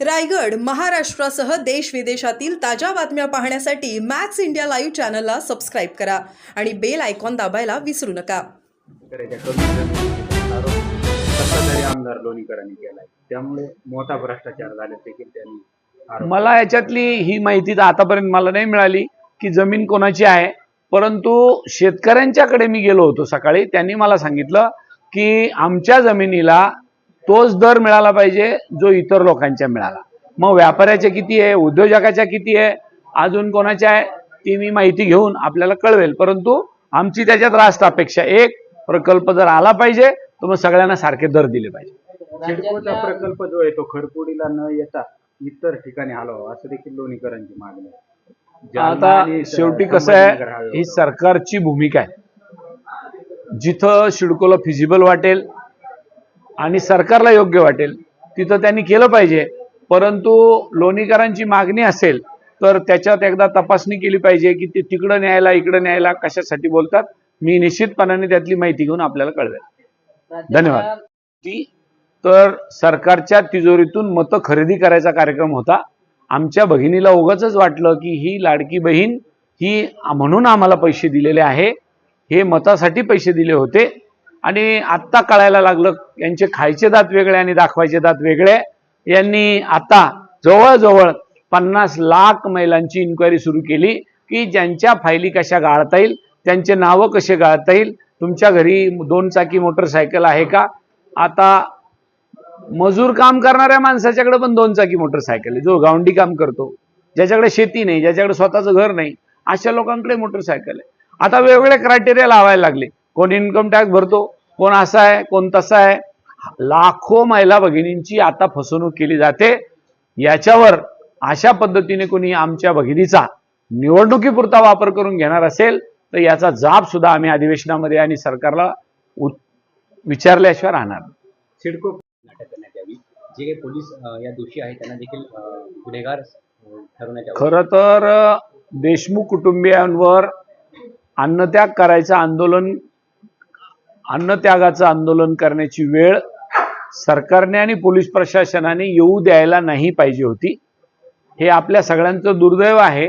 रायगड महाराष्ट्रासह देश विदेशातील ताज्या बातम्या पाहण्यासाठी मॅक्स इंडिया लाईव्ह चॅनलला सबस्क्राईब करा आणि बेल आयकॉन दाबायला विसरू नका. सत्ताधारी आमदार लोणीकरांनी केलाय. त्यामुळे मोठा भ्रष्टाचार झाल्याचे त्यांनी मला याच्यातली ही माहिती तर आतापर्यंत मला नाही मिळाली की जमीन कोणाची आहे. परंतु शेतकऱ्यांच्याकडे मी गेलो होतो सकाळी. त्यांनी मला सांगितलं की आमच्या जमिनीला तोच दर मिळाला पाहिजे जो इतर लोकांच्या मिळाला. मग व्यापाऱ्याच्या किती आहे उद्योजकाच्या किती आहे अजून कोणाच्या आहे ती मी माहिती घेऊन आपल्याला कळवेल. परंतु आमची त्याच्यात रास्त अपेक्षा एक प्रकल्प जर आला पाहिजे तर मग सगळ्यांना सारखे दर दिले पाहिजे. प्रकल्प जो आहे तो खरपुडीला न येता इतर ठिकाणी हलवा असं देखील लोणीकरांची मागणी आहे. आता शेवटी कसं आहे हा ही सरकारची भूमिका आहे. जिथं शिडकोला फिजिबल वाटेल आणि सरकारला योग्य वाटेल. तिथं त्यांनी केलं पाहिजे. परंतु लोणीकरांची मागणी असेल तर त्याच्यात एकदा तपासणी केली पाहिजे की ते तिकडं न्यायला इकडं न्यायला कशासाठी बोलतात. मी निश्चितपणाने त्यातली माहिती घेऊन आपल्याला कळवेल. धन्यवाद. ती तर सरकारच्या तिजोरीतून मतं खरेदी करायचा कार्यक्रम होता. आमच्या भगिनीला उगाच वाटलं की ही लाडकी बहीण ही म्हणून आम्हाला पैसे दिलेले आहे. हे मतासाठी पैसे दिले होते. आणि आत्ता कळायला लागलं यांचे खायचे दात वेगळे आणि दाखवायचे दात वेगळे. यांनी आता जवळजवळ पन्नास लाख महिलांची इन्क्वायरी सुरू केली की ज्यांच्या फायली कशा गाळता येईल त्यांचे नावं कसे गाळता येईल तुमच्या घरी दोन चाकी मोटरसायकल आहे का? आता मजूर काम करणाऱ्या माणसाच्याकडे पण दोन चाकी मोटरसायकल आहे. जो गावंडी काम करतो ज्याच्याकडे शेती नाही ज्याच्याकडे स्वतःचं घर नाही अशा लोकांकडे मोटरसायकल आहे. आता वेगवेगळे क्रायटेरिया लावायला लागले. कोण इन्कम टॅक्स भरतो कोण असा आहे कोण तसा आहे. लाखो महिला भगिनींची आता फसवणूक केली जाते. याच्यावर अशा पद्धतीने कोणी आमच्या भगिनीचा निवडणुकीपुरता वापर करून घेणार असेल तर याचा जाब सुद्धा आम्ही अधिवेशनामध्ये आणि सरकारला विचारल्याशिवाय राहणार. सिडको अटक करण्यात यावी. जे काही पोलीस या दोषी आहेत त्यांना देखील गुन्हेगार ठरवण्यात खरं तर देशमुख कुटुंबियांवर अन्नत्याग करायचं आंदोलन अन्नत्यागाचं आंदोलन करण्याची वेळ सरकारने आणि पोलीस प्रशासनाने येऊ द्यायला नाही पाहिजे होती. हे आपल्या सगळ्यांचं दुर्दैव आहे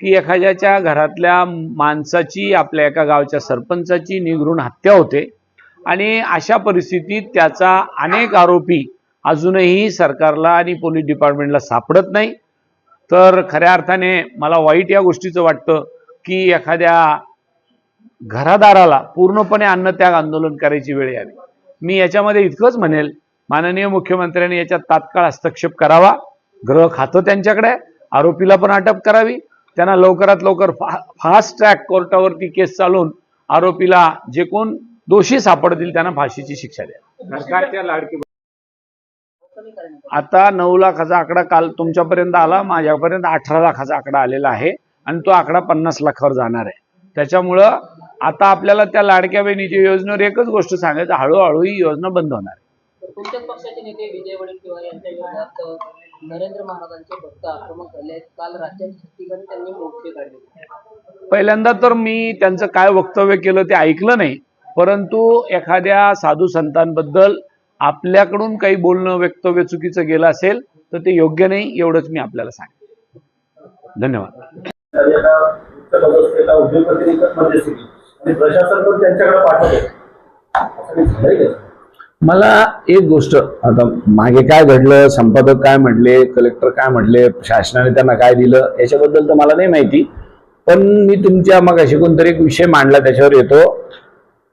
की एखाद्याच्या घरातल्या माणसाची आपल्या एका गावच्या सरपंचाची निघरून हत्या होते आणि अशा परिस्थितीत त्याचा अनेक आरोपी अजूनही सरकारला आणि पोलीस डिपार्टमेंटला सापडत नाही. तर खऱ्या अर्थाने मला वाईट या गोष्टीचं वाटतं की एखाद्या घरादाराला पूर्णपणे अन्नत्याग आंदोलन करायची वेळ यावी. मी याच्यामध्ये इतकंच म्हणेल माननीय मुख्यमंत्र्यांनी याच्यात तात्काळ हस्तक्षेप करावा. गृह खातं त्यांच्याकडे. आरोपीला पण अटक करावी. त्यांना लवकरात लवकर फा फास्ट ट्रॅक कोर्टावरती केस चालवून आरोपीला जे कोण दोषी सापडतील त्यांना फाशीची शिक्षा द्या. सरकारच्या लाडकी आता नऊ लाखाचा आकडा काल तुमच्यापर्यंत आला माझ्यापर्यंत अठरा लाखाचा आकडा आलेला आहे. आणि तो आकडा पन्नास लाखावर जाणार आहे. त्याच्यामुळं आता आपल्याला त्या लाडक्या बहिणीच्या योजनेवर एकच गोष्ट सांगायचं हळूहळू ही योजना बंद होणार आहे. तुमच्याच पक्षाचे नेते विजय वडेट्टीवार यांच्या विरोधात अ, नरेंद्र महाराजांचे भक्त आक्रमक झाले आहेत. काल राज्यात ठिकठिकाणी त्यांनी मोर्चे काढले. पहिल्यांदा तर मी त्यांचं काय वक्तव्य केलं ते ऐकलं नाही परंतु एखाद्या साधू संतांबद्दल आपल्याकडून काही बोलणं वक्तव्य चुकीचं गेलं असेल तर ते योग्य नाही एवढंच मी आपल्याला सांगेन. धन्यवाद. आणि प्रशासन पण त्यांच्याकडे पाठवते मला एक गोष्ट आता मागे काय घडलं संपादक काय म्हटले कलेक्टर काय म्हटले शासनाने त्यांना काय दिलं याच्याबद्दल तर मला नाही माहिती. पण मी तुमच्या मग अशी कोणतरी एक विषय मांडला त्याच्यावर येतो.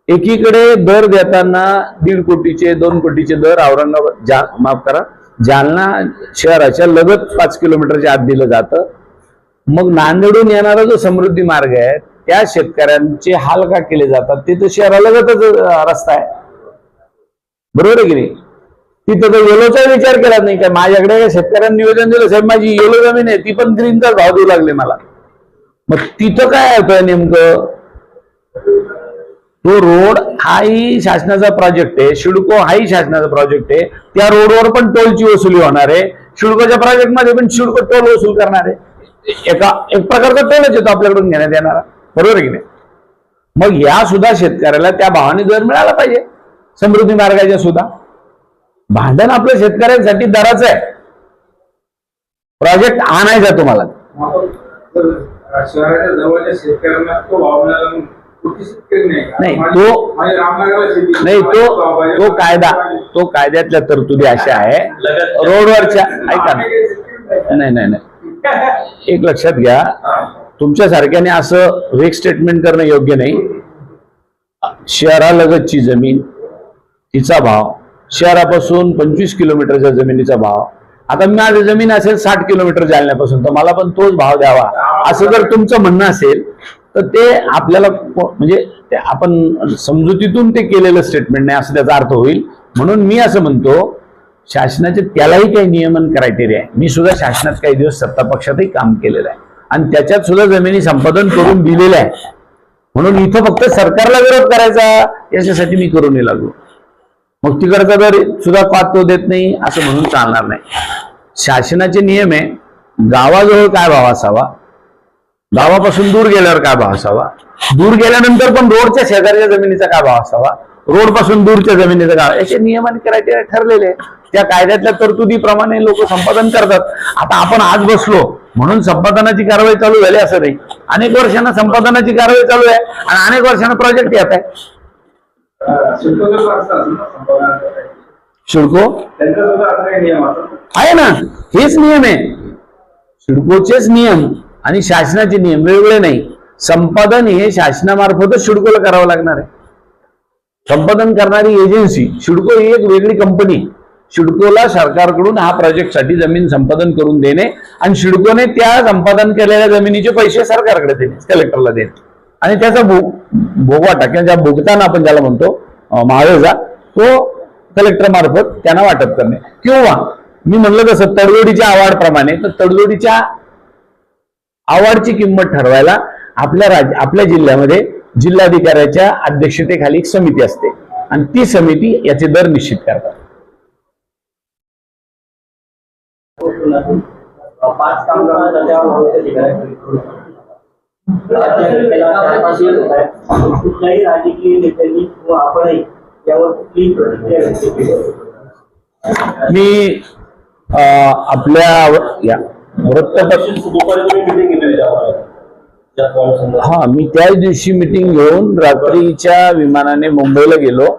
एकीकडे दर देताना दीड कोटीचे दोन कोटीचे दर औरंगाबाद जा माफ करा जालना शहराच्या लगत पाच किलोमीटरच्या आत दिलं जातं. मग नांदेडून येणारा जो समृद्धी मार्ग आहे त्या शेतकऱ्यांचे हाल का केले जातात. ते तर शहरालगतच रस्ता आहे. बरोबर आहे की नाही? तिथं तर येलोचा विचार केला नाही. काय माझ्याकडे शेतकऱ्यांनी निवेदन दिलं साहेब माझी येलो जमीन आहे ती पण ग्रीनचा भाव देऊ लागले मला. मग तिथं काय अर्थ आहे नेमकं? तो रोड हाही शासनाचा प्रोजेक्ट आहे शिडको हाही शासनाचा प्रोजेक्ट आहे. त्या रोडवर पण टोलची वसुली होणार आहे. शिडकोच्या प्रोजेक्टमध्ये पण शिडको टोल वसूल करणार आहे. एका एक प्रकारचा टोलच येतो आपल्याकडून घेण्यात येणारा. बरोबर की नाही? मग या सुद्धा शेतकऱ्याला त्या भावाने दर मिळाला पाहिजे. समृद्धी मार्गाच्या सुद्धा. भांडण आपल्या शेतकऱ्यांसाठी दराचं आहे. प्रोजेक्ट आणायचा तुम्हाला. नाही तो- नाही तो. तो कायदा तो कायद्यातल्या तरतुदी अशा आहे. रोडवरच्या ऐका ना. नाही नाही नाही. एक लक्षात घ्या. तुमच्या सारख्याने असं वेग स्टेटमेंट करणं योग्य नाही. शहरालगतची जमीन तिचा भाव शहरापासून पंचवीस किलोमीटरच्या जमिनीचा भाव. आता माझी जमीन असेल साठ किलोमीटर जालण्यापासून तर मला पण तोच भाव द्यावा. असं जर तुमचं म्हणणं असेल तर ते आपल्याला म्हणजे ते आपण समजुतीतून ते केलेलं स्टेटमेंट नाही असं त्याचा अर्थ होईल. म्हणून मी असं म्हणतो शासनाचे त्यालाही काही नियमन क्रायटेरिया आहे. मी सुद्धा शासनात काही दिवस सत्ता पक्षातही काम केलेलं आहे. आणि त्याच्यात सुद्धा जमिनी संपादन करून दिलेल्या आहे म्हणून इथं फक्त सरकारला विरोध करायचा याच्यासाठी मी करून नाही लागलो. मग तिकडचा जर सुद्धा पात तो देत नाही असं म्हणून चालणार नाही. शासनाचे नियम आहे गावाजवळ काय भाव असावा? गावापासून दूर गेल्यावर काय भाव असावा? दूर गेल्यानंतर पण रोडच्या शेजारच्या जमिनीचा काय भाव असावा? रोडपासून दूरच्या जमिनीचा काय याचे नियम आणि क्रायटेरिया ठरलेले त्या कायद्यातल्या तरतुदीप्रमाणे लोक संपादन करतात. आता आपण आज बसलो म्हणून संपादनाची कारवाई चालू झाली असं नाही. अनेक वर्षांना संपादनाची कारवाई चालू आहे आणि अनेक वर्षांना प्रोजेक्ट येत आहे. शिडको? आहे ना. हेच नियम आहे. शिडकोचेच नियम आणि शासनाचे नियम वेगवेगळे नाही. संपादन हे शासनामार्फतच शिडकोला करावं लागणार आहे. संपादन करणारी एजन्सी शिडको ही एक वेगळी कंपनी सिडकोला सरकारकडून हा प्रोजेक्टसाठी जमीन संपादन करून देणे आणि सिडकोने त्या संपादन केलेल्या जमिनीचे पैसे सरकारकडे देणे कलेक्टरला देणे. आणि त्याचा भो भोगवाटा किंवा ज्या भोगताना आपण ज्याला म्हणतो अं, तो कलेक्टर मार्फत त्यांना वाटप करणे. किंवा मी म्हणलं तसं तडजोडीच्या आवाडप्रमाणे तर तडजोडीच्या आवाडची किंमत ठरवायला आपल्या राज्य आपल्या जिल्ह्यामध्ये जिल्हाधिकाऱ्याच्या अध्यक्षतेखाली एक समिती असते. आणि ती समिती याचे दर निश्चित करतात. पाच कामगारांना त्या ठिकाणी कुठल्याही राजकीय नेत्यांनी किंवा आपणही यावर कुठलीही प्रतिक्रिया व्यक्त केली नाही. मी आपल्या वृत्तपत्र. हा मी त्याच दिवशी मिटिंग घेऊन रात्रीच्या विमानाने मुंबईला गेलो.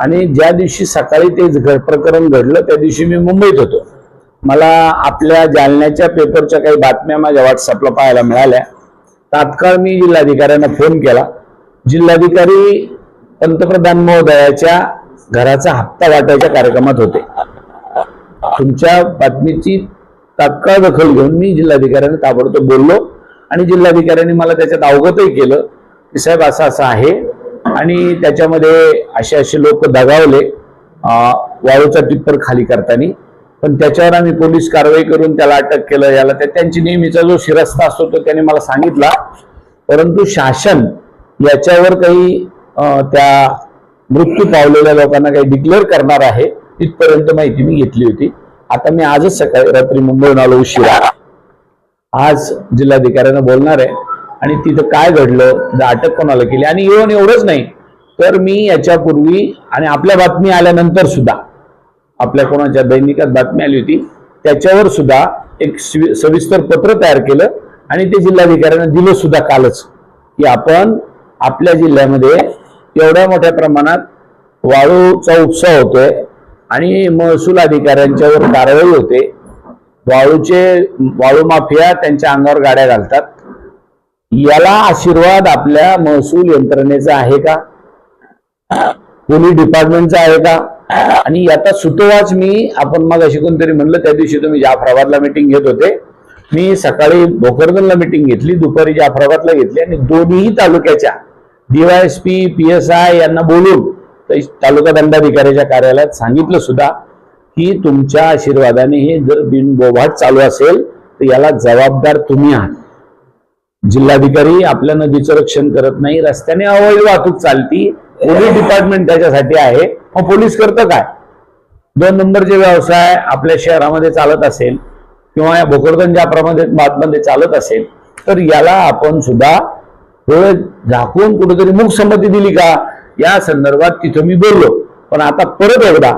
आणि ज्या दिवशी सकाळी ते प्रकरण घडलं त्या दिवशी मी मुंबईत होतो. मला आपल्या जालन्याच्या पेपरच्या काही बातम्या माझ्या व्हॉट्सअपला पाहायला मिळाल्या. तात्काळ मी जिल्हाधिकाऱ्यांना फोन केला. जिल्हाधिकारी पंतप्रधान महोदयाच्या घराचा हप्ता वाटायच्या कार्यक्रमात होते. तुमच्या बातमीची तात्काळ दखल घेऊन मी जिल्हाधिकाऱ्यांना ताबडतोब बोललो आणि जिल्हाधिकाऱ्यांनी मला त्याच्यात अवगतही केलं की साहेब असं असं आहे आणि त्याच्यामध्ये असे असे लोक दगावले वाळूचा टिप्पर खाली करताना. पण त्याच्यावर आम्ही पोलीस कारवाई करून त्याला अटक केलं. याला त्या- त्यांची नेहमीचा जो शिरस्ता असतो तो त्याने मला सांगितला. परंतु शासन याच्यावर काही त्या मृत्यू पावलेल्या लोकांना काही डिक्लेअर करणार आहे तिथपर्यंत माहिती मी घेतली होती. आता मी आजच सकाळी रात्री मुंबईहून आलो उशिरा. आज जिल्हाधिकाऱ्यांना बोलणार आहे. आणि तिथं काय घडलं तिथं अटक कोणाला केली? आणि येऊन एवढंच नाही तर मी याच्यापूर्वी आणि आपल्या बातमी आल्यानंतर सुद्धा आपल्या कोणाच्या दैनिकात बातमी आली होती त्याच्यावर सुद्धा एक सविस्तर पत्र तयार केलं आणि ते जिल्हाधिकाऱ्यांना दिलं सुद्धा कालच की आपण आपल्या जिल्ह्यामध्ये एवढ्या मोठ्या प्रमाणात वाळूचा उत्सव होतोय आणि महसूल अधिकाऱ्यांच्यावर कारवाई होते. वाळूचे वाळू माफिया त्यांच्या अंगावर गाड्या घालतात. याला आशीर्वाद आपल्या महसूल यंत्रणेचा आहे का? पोलीस डिपार्टमेंटचा आहे का? आणि आता सुतोवाच मी आपण मग अशी कोणतरी म्हणलं त्या दिवशी तुम्ही जाफराबादला मिटिंग घेत होते. मी सकाळी भोकरदनला मिटिंग घेतली दुपारी जाफराबादला घेतली आणि दोन्ही तालुक्याच्या डीवायएसपी पी एस आय यांना बोलून तालुका दंडाधिकाऱ्याच्या कार्यालयात सांगितलं सुद्धा की तुमच्या आशीर्वादाने हे जर बिनबोभाट चालू असेल तर याला जबाबदार तुम्ही आहात. जिल्हाधिकारी आपल्या नदीचं रक्षण करत नाही रस्त्याने अवैध वाहतूक चालती पोलीस डिपार्टमेंट त्याच्यासाठी आहे. मग पोलीस करतं काय? दोन नंबरचे व्यवसाय आपल्या शहरामध्ये चालत असेल किंवा या भोकरदन ज्याप्रमाणे बातमध्ये चालत असेल तर याला आपण सुद्धा थोडं झाकून कुठेतरी मुख संमती दिली का? या संदर्भात तिथं मी बोललो. पण आता परत एकदा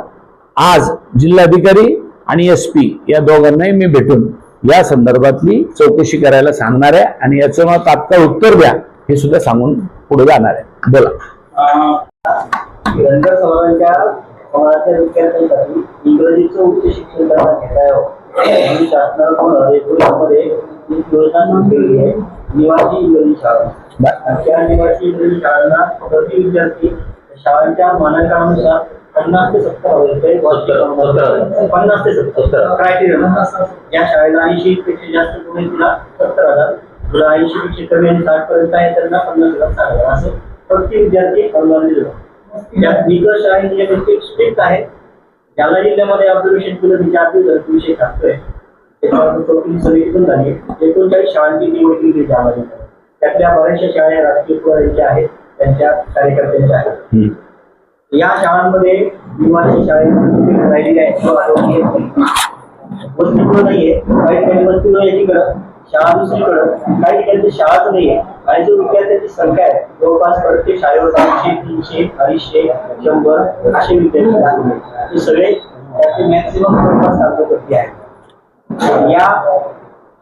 आज जिल्हाधिकारी आणि एस पी या दोघांनाही मी भेटून या संदर्भातली चौकशी करायला सांगणार आहे आणि याचं मला तात्काळ उत्तर द्या हे सुद्धा सांगून पुढे जाणार आहे. बोला. धनगर समाजाच्या समाजाच्या विद्यार्थ्यांसाठी इंग्रजीचं उच्च शिक्षण त्यांना घेता यावं. म्हणून शासनानं एकोणीसमध्ये एक योजना सुरू केली आहे. निवासी इंग्रजी शाळा. त्या निवासी इंग्रजी शाळांना प्रति विद्यार्थी शाळांच्या मानकानुसार पन्नास ते सत्तर रुपये. पन्नास ते सत्तर. क्रायटेरिया या शाळेला ऐंशी पेक्षा जास्त कोणी तिला सत्तर हजार. तुला ऐंशी पेक्षा कमी आणि साठ पर्यंत आहे त्यांना पन्नास हजार साठ हजार असं प्रति विद्यार्थी अनुदान दिलं जातं. यात निकष आहे नियमित स्ट्रिक्ट आहे. जालना जिल्ह्यामध्ये ऑब्झर्वेशन केलं तिच्या आधी विषय टाकतोय त्याच्यावर चौथी समिती पण झाली. एकोणचाळीस शाळांची निवड केली जालना जिल्ह्यात त्यातल्या बऱ्याचशा शाळा राजकीय पुढाऱ्यांच्या आहेत. त्यांच्या कार्यकर्त्यांच्या आहेत. या शाळांमध्ये निवासी शाळेत राहिलेले आरोग्य वस्तीगृह नाहीये. काही ठिकाणी वस्तीगृह एकीकडं शाळा दुसरीकडं. काही ठिकाणी शाळाच नाहीये. आणि जो विद्यार्थ्यांची संख्या आहे. जवळपास प्रत्येक शाळेवर दोनशे तीनशे अडीचशे शंभर असे विद्यार्थी हे सगळे त्याचे मॅक्सिमम जवळपास कार्यकर्ते आहेत. या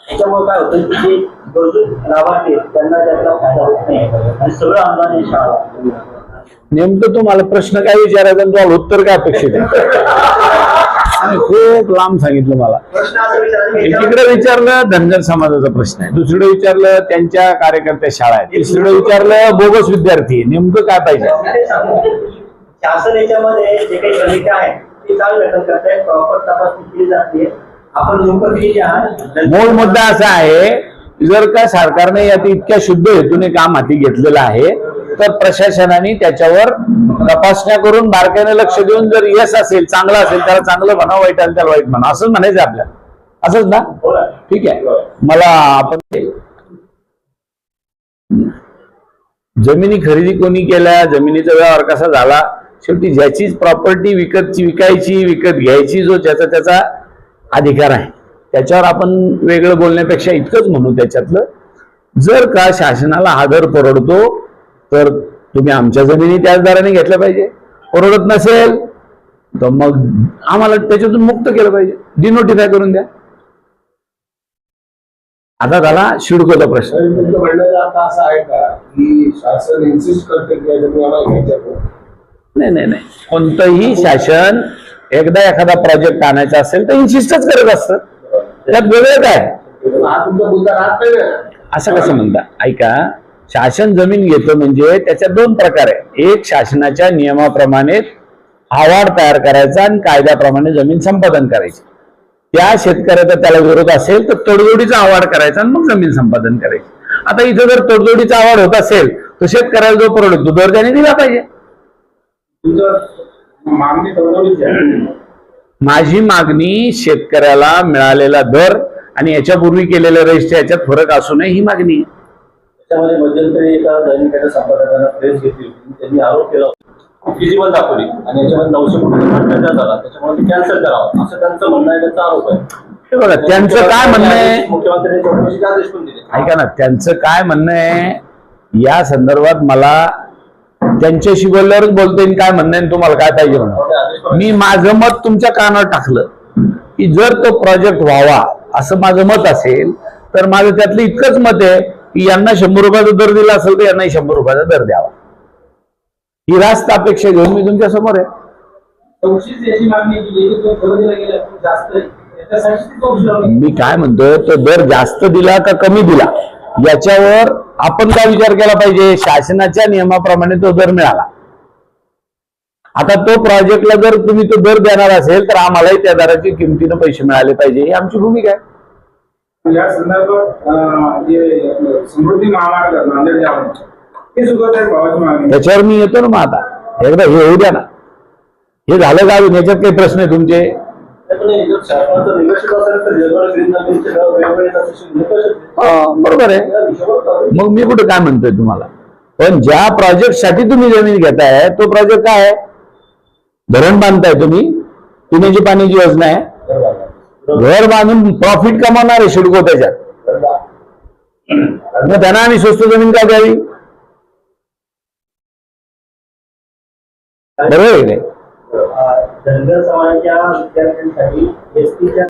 याच्यामुळे काय होतं की जे गरजू लाभार्थी त्यांना त्याचा फायदा होत नाही. आणि सगळं अनुदान हे शाळा. नेमकं तुम्हाला प्रश्न काय विचारायचा तुम्हाला उत्तर काय अपेक्षित आहे? आणि खूप लांब सांगितलं मला. एकीकडे विचारलं धनगर समाजाचा प्रश्न आहे. दुसरीकडे विचारलं त्यांच्या कार्यकर्त्या शाळा आहेत. तिसरीकडे विचारलं बोगस विद्यार्थी नेमकं काय पाहिजे? शासन याच्यामध्ये जे काही समित्या आहेत ती चांगलं घटन करतायत प्रॉपर तपासणी केली जाते. आपण लोकप्रतिनिधी आहात? मूळ मुद्दा असा आहे जर का सरकारने यात इतक्या शुद्ध हेतूने काम हाती घेतलेलं आहे तर प्रशासनाने त्याच्यावर तपासण्या करून बारकाईने लक्ष देऊन जर यश असेल चांगलं असेल त्याला चांगलं म्हणा वाईट आलं त्याला वाईट म्हणा असंच म्हणायचं आपल्याला. असंच ना? ठीक आहे. मला आपण जमिनी खरेदी कोणी केल्या जमिनीचा व्यवहार कसा झाला? शेवटी ज्याचीच प्रॉपर्टी विकतची विकायची विकत घ्यायची जो ज्याचा त्याचा अधिकार आहे. त्याच्यावर आपण वेगळं बोलण्यापेक्षा इतकंच म्हणू त्याच्यातलं. जर का शासनाला हा दर परवडतो तर तुम्ही आमच्या जमिनी त्याच दराने घेतल्या पाहिजे. परवडत नसेल तर मग आम्हाला त्याच्यातून मुक्त केलं पाहिजे. डिनोटिफाय करून द्या. आता झाला शिडकोचा प्रश्न. आता असं आहे का की शासन इन्सिस्ट करते? नाही नाही नाही. कोणतंही शासन एकदा एखादा प्रोजेक्ट आणायचा असेल तर इन्सिस्टच करत असतं. त्यात वेगळं काय? हा. असं कसं म्हणता? ऐका शासन जमीन घेतो म्हणजे त्याच्या दोन प्रकार आहे. एक शासनाच्या नियमाप्रमाणे आवाड तयार करायचा आणि कायद्याप्रमाणे जमीन संपादन करायची. त्या शेतकऱ्याचा त्याला विरोध असेल तर तडजोडीचा आवाड करायचा आणि मग जमीन संपादन करायची. आता इथं जर तडजोडीचा आवाड होत असेल तर शेतकऱ्याला जो परवडतो दर त्याने दिला पाहिजे. माझी मागणी शेतकऱ्याला मिळालेला दर आणि याच्यापूर्वी केलेल्या रजिस्टर याच्यात फरक असू नये ही मागणी आहे. त्याच्यामध्ये मध्यंतरी एका दैनिकाच्या संपादकांना प्रेस घेतली होती. त्यांनी आरोप केला होता. फिजिबल दाखवली. आणि याच्यामध्ये नऊशे कोटी झाला. त्याच्यामुळे ते कॅन्सल करावं. असं त्यांचं म्हणणं आहे त्यांचा आरोप आहे. हे बघा त्यांचं काय म्हणणं आहे? मुख्यमंत्र्यांनी चौकशीचे आदेश पण दिले. ऐका ना त्यांचं काय म्हणणं आहे? या संदर्भात मला त्यांच्याशी बोलल्यावरच बोलता येईल काय म्हणणं आहे आणि तुम्हाला काय पाहिजे म्हणून. मी माझं मत तुमच्या कानावर टाकलं की जर तो प्रोजेक्ट व्हावा असं माझं मत असेल तर माझं त्यातलं इतकंच मत आहे की यांना शंभर रुपयाचा दर दिला असेल तर यांनाही शंभर रुपयाचा दर द्यावा. ही रास्त अपेक्षा घेऊन मी तुमच्यासमोर आहे. मी काय म्हणतोय तो दर जास्त दिला का कमी दिला? याच्यावर आपण काय विचार केला पाहिजे? शासनाच्या नियमाप्रमाणे तो दर मिळाला. आता तो प्रोजेक्टला जर तुम्ही तो दर देणार असेल तर आम्हालाही त्या दराची किमतीनं पैसे मिळाले पाहिजे. ही आमची भूमिका आहे. या संदर्भात अं, जे समृद्धी महामार्ग नांदेड ते सुद्धा त्या भावाची मागणी त्याच्यावर मी येतो ना मग आता. एकदा हे होऊ द्या ना. हे झालं का अजून? याच्यात काही प्रश्न आहे तुमचे. हा, बरोबर आहे. मग मी कुठे काय म्हणतोय तुम्हाला? पण ज्या प्रोजेक्टसाठी तुम्ही जमीन घेताय तो प्रोजेक्ट काय आहे? धरण बांधताय तुम्ही. पिण्याची पाण्याची योजना आहे. घर बांधून प्रॉफिट कमावणार आहे शिडको त्याच्यात. मग त्यांना आम्ही स्वस्त जमीन का द्यावी? बरोबर आहे